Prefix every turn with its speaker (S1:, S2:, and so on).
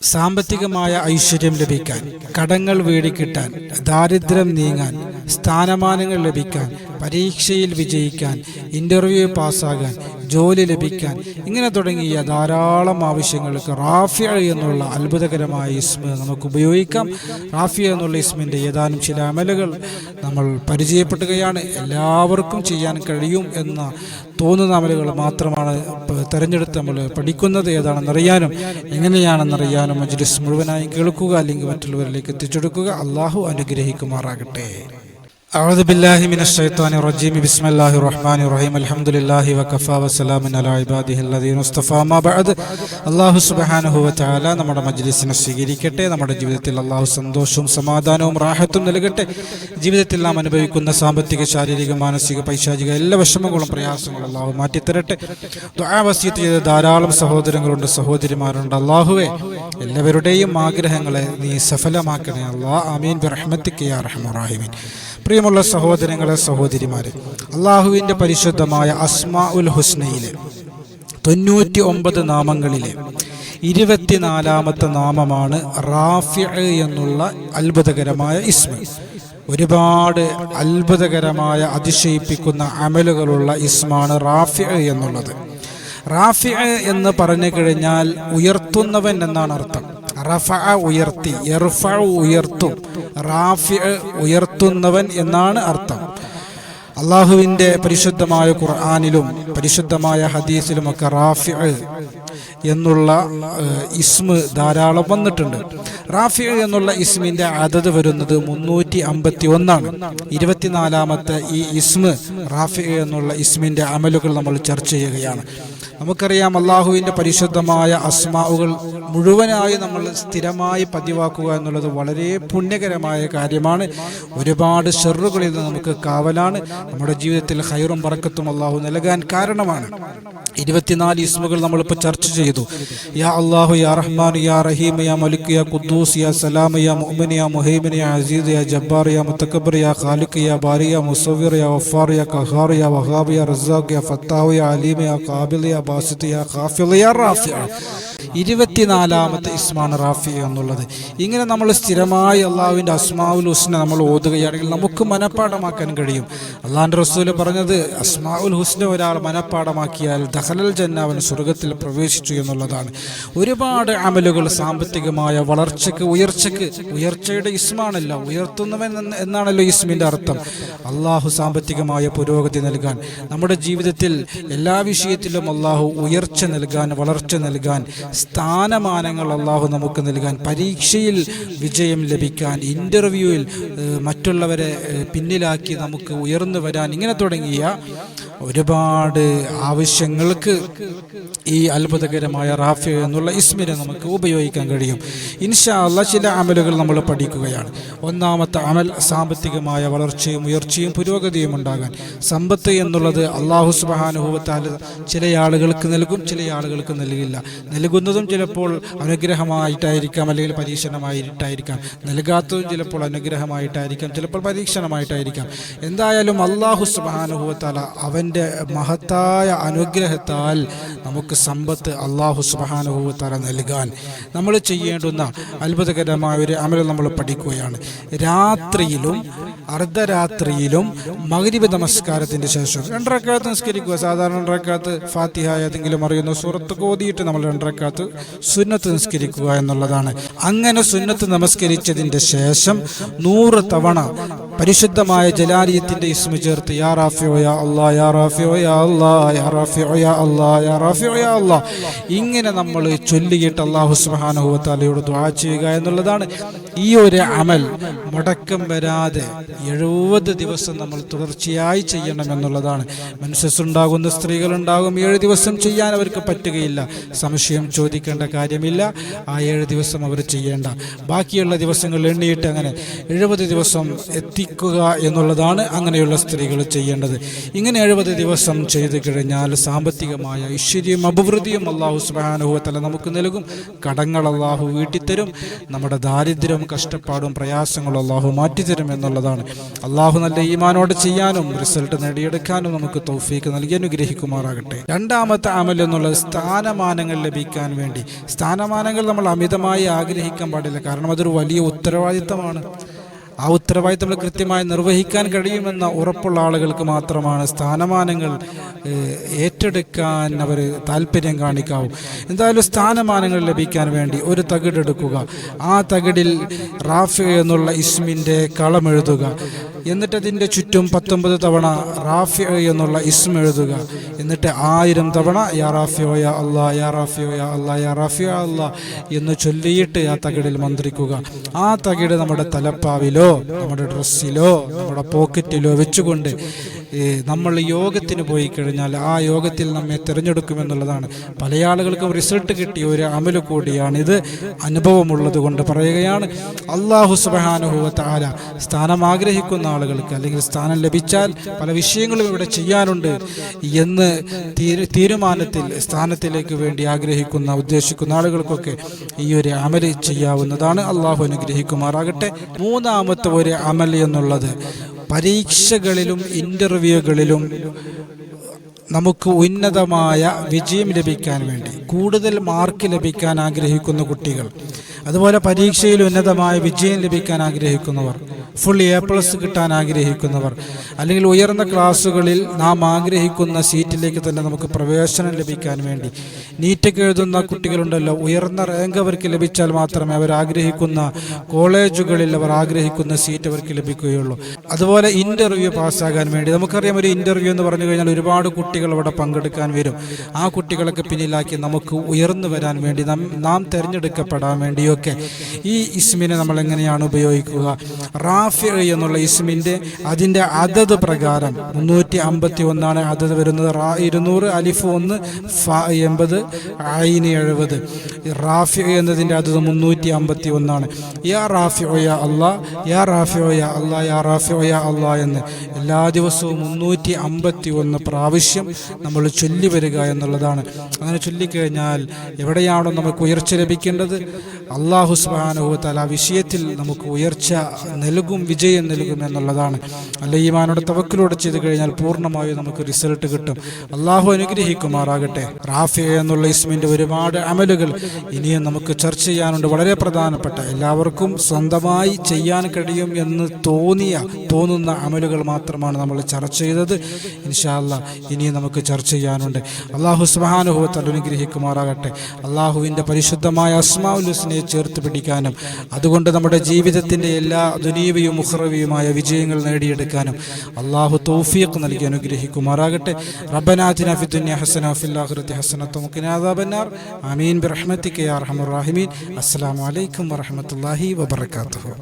S1: സാമ്പത്തികമായ ഐശ്വര്യം ലഭിക്കാൻ കടങ്ങൾ വീടിക്കിട്ടാൻ ദാരിദ്ര്യം നീങ്ങാൻ സ്ഥാനമാനങ്ങൾ ലഭിക്കാൻ പരീക്ഷയിൽ വിജയിക്കാൻ ഇന്റർവ്യൂ പാസ്സാകാൻ ജോലി ലഭിക്കാൻ. ഇങ്ങനെ തുടങ്ങിയ ധാരാളം ആവശ്യങ്ങൾക്ക് റാഫിയ എന്നുള്ള അത്ഭുതകരമായ ഇസ്മ നമുക്ക് ഉപയോഗിക്കാം. റാഫിയ എന്നുള്ള ഇസ്മിന്റെ ഏതാനും ചില അമലുകൾ നമ്മൾ പരിചയപ്പെടുകയാണ്. എല്ലാവർക്കും ചെയ്യാൻ കഴിയും എന്ന തോന്നുന്ന അമലുകൾ മാത്രമാണ് തിരഞ്ഞെടുത്ത് നമ്മൾ പഠിക്കുന്നത് ഏതാണെന്നറിയാനും എങ്ങനെയാണെന്നറിയാനും മജ്ലിസ് മുഴുവനായി കേൾക്കുക അല്ലെങ്കിൽ മറ്റുള്ളവരിലേക്ക് എത്തിച്ചെടുക്കുക. അള്ളാഹു അനുഗ്രഹിക്കുമാറാകട്ടെ. أعوذ بالله من الشيطان الرجيم بسم الله الرحمن الرحيم الحمد لله وكفى وسلام على عباده الذين اصطفى ما بعد അള്ളാഹു സുബ്ഹാനഹു വതആല നമ്മുടെ മജ്ലിസിനെ സ്വീകരിക്കട്ടെ നമ്മുടെ ജീവിതത്തിൽ അള്ളാഹു സന്തോഷവും സമാധാനവും റാഹത്തും നൽകട്ടെ ജീവിതത്തിൽ നാം അനുഭവിക്കുന്ന സാമ്പത്തിക ശാരീരിക മാനസിക പൈശാചിക എല്ലാ വിഷമങ്ങളും പ്രയാസങ്ങളും അള്ളാഹു മാറ്റിത്തരട്ടെ ദുആ വസിയത്ത് ചെയ്ത ധാരാളം സഹോദരങ്ങളുണ്ട് സഹോദരിമാരുണ്ട് അള്ളാഹുവെ എല്ലാവരുടെയും ആഗ്രഹങ്ങളെ നീ സഫലമാക്കണേ അള്ളാഹ് ആമീൻ ബിറഹ്മത്തിക്ക് യാ അർഹമർ റഹീമീൻ പ്രിയമുള്ള സഹോദരങ്ങളെ സഹോദരിമാരെ അള്ളാഹുവിന്റെ പരിശുദ്ധമായ അസ്മാ ഉൽ ഹുസ്നയിലെ തൊണ്ണൂറ്റി ഒമ്പത് നാമങ്ങളിലെ ഇരുപത്തിനാലാമത്തെ നാമമാണ് റാഫി എന്നുള്ള അത്ഭുതകരമായ ഇസ്മ. ഒരുപാട് അത്ഭുതകരമായ അതിശയിപ്പിക്കുന്ന അമലുകളുള്ള ഇസ്മാണ് റാഫി എന്നുള്ളത്. റാഫി എന്ന് പറഞ്ഞു കഴിഞ്ഞാൽ ഉയർത്തുന്നവൻ എന്നാണ് അർത്ഥം. റഫ ഉയർത്തി എർഫ ഉയർത്തും. റാഫി ഉയർത്തുന്നവൻ എന്നാണ് അർത്ഥം. അള്ളാഹുവിന്റെ പരിശുദ്ധമായ ഖുർആാനിലും പരിശുദ്ധമായ ഹദീസിലുമൊക്കെ റാഫി എന്നുള്ള ഇസ്മ് ധാരാളം വന്നിട്ടുണ്ട്. റാഫി എന്നുള്ള ഇസ്മിന്റെ അതത് വരുന്നത് മുന്നൂറ്റി അമ്പത്തി ഒന്നാണ് ഇരുപത്തിനാലാമത്തെ ഈ ഇസ്മ് റാഫി എന്നുള്ള ഇസ്മിന്റെ അമലുകൾ നമ്മൾ ചർച്ച ചെയ്യുകയാണ്. നമുക്കറിയാം അള്ളാഹുവിന്റെ പരിശുദ്ധമായ അസ്മാവുകൾ മുഴുവനായി നമ്മൾ സ്ഥിരമായി പതിവാക്കുക എന്നുള്ളത് വളരെ പുണ്യകരമായ കാര്യമാണ്. ഒരുപാട് ഷെറുകളിൽ നിന്ന് നമുക്ക് കാവലാണ്. നമ്മുടെ ജീവിതത്തിൽ ഹൈറും പറക്കത്തും അള്ളാഹു നൽകാൻ കാരണമാണ്. ഇരുപത്തിനാല് ഇസ്മുകൾ നമ്മളിപ്പോൾ ചർച്ച ചെയ്തു യാ അള്ളാഹു യാ റഹ്മാൻ യാ റഹീം യാ മലിക് യാ ഖുദ്ദൂസ് യാ സലാം യാ മുഅ്മിൻ യാ മുഹൈമിൻ യാ അസീസ് യാ ജബ്ബാർ യാ മുത്തക്കബർ യാ ഖാലിഖ് യാ ബാരി യാ മുസവ്വിർ യാ വഫാർ യാ ഖഹാർ യാ വഹാബ് യാ റസാഖ് യാ ഫത്താഹ് യാ അലീം യാ ഖാബിൽ യാ ബാസിത്ത് യാ ഖാഫിൽ യാ റാഫി ഇരുപത്തിനാലാമത്തെ ഇസ്മാൻ റാഫി എന്നുള്ളത്. ഇങ്ങനെ നമ്മൾ സ്ഥിരമായി അള്ളാഹുവിന്റെ അസ്മാവുൽ ഹുസ്ന നമ്മൾ ഓതുകയാണെങ്കിൽ നമുക്ക് മനഃപ്പാടമാക്കാൻ കഴിയും. അള്ളാഹിന്റെ റസൂൽ പറഞ്ഞത് അസ്മാവുൽ ഹുസ്ന ഒരാൾ മനഃപ്പാടമാക്കിയാൽ ദഹലൽ ജന്നാവൻ സ്വർഗത്തിൽ പ്രവേശിച്ചു എന്നുള്ളതാണ്. ഒരുപാട് അമലുകൾ സാമ്പത്തികമായ വളർച്ചയ്ക്ക് ഉയർച്ചയ്ക്ക് ഉയർച്ചയുടെ ഇസ്മാണല്ല ഉയർത്തുന്നവൻ എന്ന് എന്നാണല്ലോ ഇസ്മിന്റെ അർത്ഥം. അള്ളാഹു സാമ്പത്തികമായ പുരോഗതി നൽകാൻ നമ്മുടെ ജീവിതത്തിൽ എല്ലാ വിഷയത്തിലും അള്ളാഹു ഉയർച്ച നൽകാൻ വളർച്ച നൽകാൻ സ്ഥാനമാനങ്ങൾ അള്ളാഹു നമുക്ക് നൽകാൻ പരീക്ഷയിൽ വിജയം ലഭിക്കാൻ ഇന്റർവ്യൂവിൽ മറ്റുള്ളവരെ പിന്നിലാക്കി നമുക്ക് ഉയർന്നു വരാൻ ഇങ്ങനെ തുടങ്ങിയ ഒരുപാട് ആവശ്യങ്ങൾക്ക് ഈ അത്ഭുതകരമായ റാഫി എന്നുള്ള ഇസ്മിനെ നമുക്ക് ഉപയോഗിക്കാൻ കഴിയും. ഇൻഷാ അല്ല ചില അമലുകൾ നമ്മൾ പഠിക്കുകയാണ്. ഒന്നാമത്തെ അമൽ സാമ്പത്തികമായ വളർച്ചയും ഉയർച്ചയും പുരോഗതിയും ഉണ്ടാകാൻ. സമ്പത്ത് എന്നുള്ളത് അള്ളാഹു സുബാനുഭവത്താൽ ചില ആളുകൾക്ക് നൽകും ചില ആളുകൾക്ക് നൽകില്ല. നൽകുന്നതും ചിലപ്പോൾ അനുഗ്രഹമായിട്ടായിരിക്കാം അല്ലെങ്കിൽ പരീക്ഷണമായിട്ടായിരിക്കാം. നൽകാത്തതും ചിലപ്പോൾ അനുഗ്രഹമായിട്ടായിരിക്കാം ചിലപ്പോൾ പരീക്ഷണമായിട്ടായിരിക്കാം. എന്തായാലും അള്ളാഹു സുബാനുഭവത്താല അവന്റെ മഹത്തായ അനുഗ്രഹത്താൽ നമുക്ക് സമ്പത്ത് അള്ളാഹു സുബാനുഭവത്താല നൽകാൻ നമ്മൾ ചെയ്യേണ്ടുന്ന അത്ഭുതകരമായ ഒരു അമലം നമ്മൾ പഠിക്കുകയാണ്. രാത്രിയിലും അർദ്ധരാത്രിയിലും മകരിബ് നമസ്കാരത്തിന്റെ ശേഷം രണ്ടരക്കാലത്ത് നിസ്കരിക്കുക. സാധാരണ രണ്ടരക്കാലത്ത് ഫാത്തിഹ ഏതെങ്കിലും അറിയുന്ന സുഹൃത്ത് കോതിയിട്ട് നമ്മൾ രണ്ടരക്കാലത്ത് സുന്നത്ത് നിസ്കരിക്കുക എന്നുള്ളതാണ്. അങ്ങനെ സുന്നത്ത് നമസ്കരിച്ചതിന്റെ ശേഷം നൂറ് തവണ പരിശുദ്ധമായ ജലാലിയത്തിന്റെ ഇസ്മു ചേർത്ത് യാ യാ യാ യാ യാ യാ ഇങ്ങനെ നമ്മൾ ചൊല്ലിയിട്ട് അള്ളാഹു സുബ്ഹാനഹു ദ്വാ ചെയ്യുക എന്നുള്ളതാണ് ഈ ഒരു അമൽ മുടക്കം വരാതെ എഴുപത് ദിവസം നമ്മൾ തുടർച്ചയായി ചെയ്യണം എന്നുള്ളതാണ് മനസ്സുണ്ടാകുന്ന സ്ത്രീകളുണ്ടാകും ഏഴ് ദിവസം ചെയ്യാൻ അവർക്ക് പറ്റുകയില്ല. സംശയം ചോദിക്കേണ്ട കാര്യമില്ല. ആ ഏഴ് ദിവസം അവർ ചെയ്യേണ്ട. ബാക്കിയുള്ള ദിവസങ്ങൾ എണ്ണിയിട്ട് അങ്ങനെ എഴുപത് ദിവസം എത്തി എത്തിക്കുക എന്നുള്ളതാണ് അങ്ങനെയുള്ള സ്ത്രീകൾ ചെയ്യേണ്ടത്. ഇങ്ങനെ എഴുപത് ദിവസം ചെയ്തു കഴിഞ്ഞാൽ സാമ്പത്തികമായ ഐശ്വര്യം അഭിവൃദ്ധിയും അള്ളാഹു സുബാനുഭവത്തല നമുക്ക് നൽകും. കടങ്ങൾ അള്ളാഹു വീട്ടിത്തരും. നമ്മുടെ ദാരിദ്ര്യവും കഷ്ടപ്പാടും പ്രയാസങ്ങളും അള്ളാഹു മാറ്റിത്തരും എന്നുള്ളതാണ്. അള്ളാഹു നല്ല ഈമാനോട് ചെയ്യാനും റിസൾട്ട് നേടിയെടുക്കാനും നമുക്ക് തൗഫീക്ക് നൽകി അനുഗ്രഹിക്കുമാറാകട്ടെ. രണ്ടാമത്തെ അമൽ എന്നുള്ളത് സ്ഥാനമാനങ്ങൾ ലഭിക്കാൻ വേണ്ടി. സ്ഥാനമാനങ്ങൾ നമ്മൾ അമിതമായി ആഗ്രഹിക്കാൻ പാടില്ല. കാരണം അതൊരു വലിയ ഉത്തരവാദിത്തമാണ്. ആ ഉത്തരവാദിത്തങ്ങൾ കൃത്യമായി നിർവഹിക്കാൻ കഴിയുമെന്ന ഉറപ്പുള്ള ആളുകൾക്ക് മാത്രമാണ് സ്ഥാനമാനങ്ങൾ ഏറ്റെടുക്കാൻ അവർ താല്പര്യം കാണിക്കാവൂ. എന്തായാലും സ്ഥാനമാനങ്ങൾ ലഭിക്കാൻ വേണ്ടി ഒരു തകിടെടുക്കുക ആ തകിടിൽ റാഫി എന്നുള്ള ഇസ്മിന്റെ കളം എഴുതുക എന്നിട്ട് അതിന്റെ ചുറ്റും പത്തൊമ്പത് തവണ റാഫി എന്നുള്ള ഇസ്മ എഴുതുക. എന്നിട്ട് ആയിരം തവണ യാ റാഫിയോ യാ അല്ലാ യാ റാഫിയോ യാ അല്ലാ യാ റാഫിയോ അല്ലാ എന്ന് ചൊല്ലിയിട്ട് ആ തകിടിൽ മന്ത്രിക്കുക. ആ തകിട് നമ്മുടെ തലപ്പാവിലോ നമ്മുടെ ഡ്രസ്സിലോ നമ്മുടെ പോക്കറ്റിലോ വെച്ചുകൊണ്ട് നമ്മൾ യോഗത്തിന് പോയി കഴിഞ്ഞാൽ ആ യോഗത്തിൽ നമ്മെ തിരഞ്ഞെടുക്കുമെന്നുള്ളതാണ്. പല ആളുകൾക്കും റിസൾട്ട് കിട്ടിയ ഒരു അമൽ കൂടിയാണ് ഇത്. അനുഭവമുള്ളത് കൊണ്ട് പറയുകയാണ് അള്ളാഹു സുബാനുഭവത്ത് ആല സ്ഥാനം ആഗ്രഹിക്കുന്ന ആളുകൾക്ക് അല്ലെങ്കിൽ സ്ഥാനം ലഭിച്ചാൽ പല വിഷയങ്ങളും ഇവിടെ ചെയ്യാനുണ്ട് എന്ന് തീരുമാനത്തിൽ സ്ഥാനത്തിലേക്ക് വേണ്ടി ആഗ്രഹിക്കുന്ന ഉദ്ദേശിക്കുന്ന ആളുകൾക്കൊക്കെ ഈ ഒരു അമൽ ചെയ്യാവുന്നതാണ്. അള്ളാഹു അനുഗ്രഹിക്കുമാറാകട്ടെ. മൂന്നാമത്തെ ഒരു അമൽ എന്നുള്ളത് പരീക്ഷകളിലും ഇന്റർവ്യൂകളിലും നമുക്ക് ഉന്നതമായ വിജയം ലഭിക്കാൻ വേണ്ടി കൂടുതൽ മാർക്ക് ലഭിക്കാൻ ആഗ്രഹിക്കുന്ന കുട്ടികൾ അതുപോലെ പരീക്ഷയിൽ ഉന്നതമായ വിജയം ലഭിക്കാൻ ആഗ്രഹിക്കുന്നവർ ഫുൾ എ പ്ലസ് കിട്ടാൻ ആഗ്രഹിക്കുന്നവർ. അല്ലെങ്കിൽ ഉയർന്ന ക്ലാസ്സുകളിൽ നാം ആഗ്രഹിക്കുന്ന സീറ്റിലേക്ക് തന്നെ നമുക്ക് പ്രവേശനം ലഭിക്കാൻ വേണ്ടി. നീറ്റൊക്കെ എഴുതുന്ന കുട്ടികളുണ്ടല്ലോ ഉയർന്ന റാങ്ക് അവർക്ക് ലഭിച്ചാൽ മാത്രമേ അവർ ആഗ്രഹിക്കുന്ന കോളേജുകളിൽ അവർ ആഗ്രഹിക്കുന്ന സീറ്റ് അവർക്ക് ലഭിക്കുകയുള്ളൂ. അതുപോലെ ഇന്റർവ്യൂ പാസ്സാകാൻ വേണ്ടി. നമുക്കറിയാം ഒരു ഇന്റർവ്യൂ എന്ന് പറഞ്ഞു കഴിഞ്ഞാൽ ഒരുപാട് കുട്ടികൾ അവിടെ പങ്കെടുക്കാൻ വരും. ആ കുട്ടികളൊക്കെ പിന്നിലാക്കി നമുക്ക് ഉയർന്നു വരാൻ വേണ്ടി നാം നാം തിരഞ്ഞെടുക്കപ്പെടാൻ വേണ്ടിയൊക്കെ ഈ ഇസ്മിനെ നമ്മൾ എങ്ങനെയാണ് ഉപയോഗിക്കുക? റാഫി എന്നുള്ള ഇസ്മിന്റെ അതിന്റെ അതത് പ്രകാരം മുന്നൂറ്റി അമ്പത്തി ഒന്നാണ് അതത് വരുന്നത്. റാ ഇരുന്നൂറ് അലിഫ് ഒന്ന് എൺപത് ഐന് എഴുപത്. റാഫി എന്നതിന്റെ അതത് മുന്നൂറ്റി അമ്പത്തി ഒന്നാണ് യാ റാഫി ഒയ അള്ളാ യാ റാഫി ഒയ അള്ളാ യാ റാഫി ഒയ അള്ളാ എന്ന് എല്ലാ ദിവസവും മുന്നൂറ്റി അമ്പത്തി ഒന്ന് പ്രാവശ്യം നമ്മൾ ചൊല്ലി വരിക എന്നുള്ളതാണ്. അങ്ങനെ ചൊല്ലിക്കഴിഞ്ഞാൽ എവിടെയാണോ നമുക്ക് ഉയർച്ച ലഭിക്കേണ്ടത്? അള്ളാഹു തല വിഷയത്തിൽ നമുക്ക് ഉയർച്ച നൽകും വിജയം നൽകും എന്നുള്ളതാണ്. അല്ല ഈമാനോട് തവക്കിലൂടെ ചെയ്ത് കഴിഞ്ഞാൽ പൂർണമായും നമുക്ക് റിസൾട്ട് കിട്ടും. അള്ളാഹു അനുഗ്രഹിക്കുമാറാകട്ടെ. റാഫിയ എന്നുള്ള ഇസ്മിന്റെ ഒരുപാട് അമലുകൾ ഇനിയും നമുക്ക് ചർച്ച ചെയ്യാനുണ്ട്. വളരെ പ്രധാനപ്പെട്ട എല്ലാവർക്കും സ്വന്തമായി ചെയ്യാൻ കഴിയും എന്ന് തോന്നിയ തോന്നുന്ന അമലുകൾ മാത്രമാണ് നമ്മൾ ചർച്ച ചെയ്തത്. ഇൻഷാല്ല ഇനിയും നമുക്ക് ചർച്ച ചെയ്യാനുണ്ട്. അള്ളാഹു സുബാനുഭവത്താൽ അനുഗ്രഹിക്കുമാറാകട്ടെ. അള്ളാഹുവിന്റെ പരിശുദ്ധമായ അസ്മാഉൽ ഹുസ്നയെ ചേർത്ത് പിടിക്കാനും അതുകൊണ്ട് നമ്മുടെ ജീവിതത്തിന്റെ എല്ലാ ദുനീവിയും മുഹ്റവിയുമായ വിജയങ്ങൾ നേടിയെടുക്കാനും അള്ളാഹു തൗഫീഖ് നൽകി അനുഗ്രഹിക്കുമാറാകട്ടെ. റബ്ബനാഥിന ഫി ദുനിയ ഹസന ഫിൽ ആഖിറതി ഹസനത വഖിനാ അദാബന്നാർ ആമീൻ. ബിറഹ്മതിക യാ അസ്സലാമു അലൈക്കും വറഹ്മത്തുള്ളാഹി വബറകാതുഹു.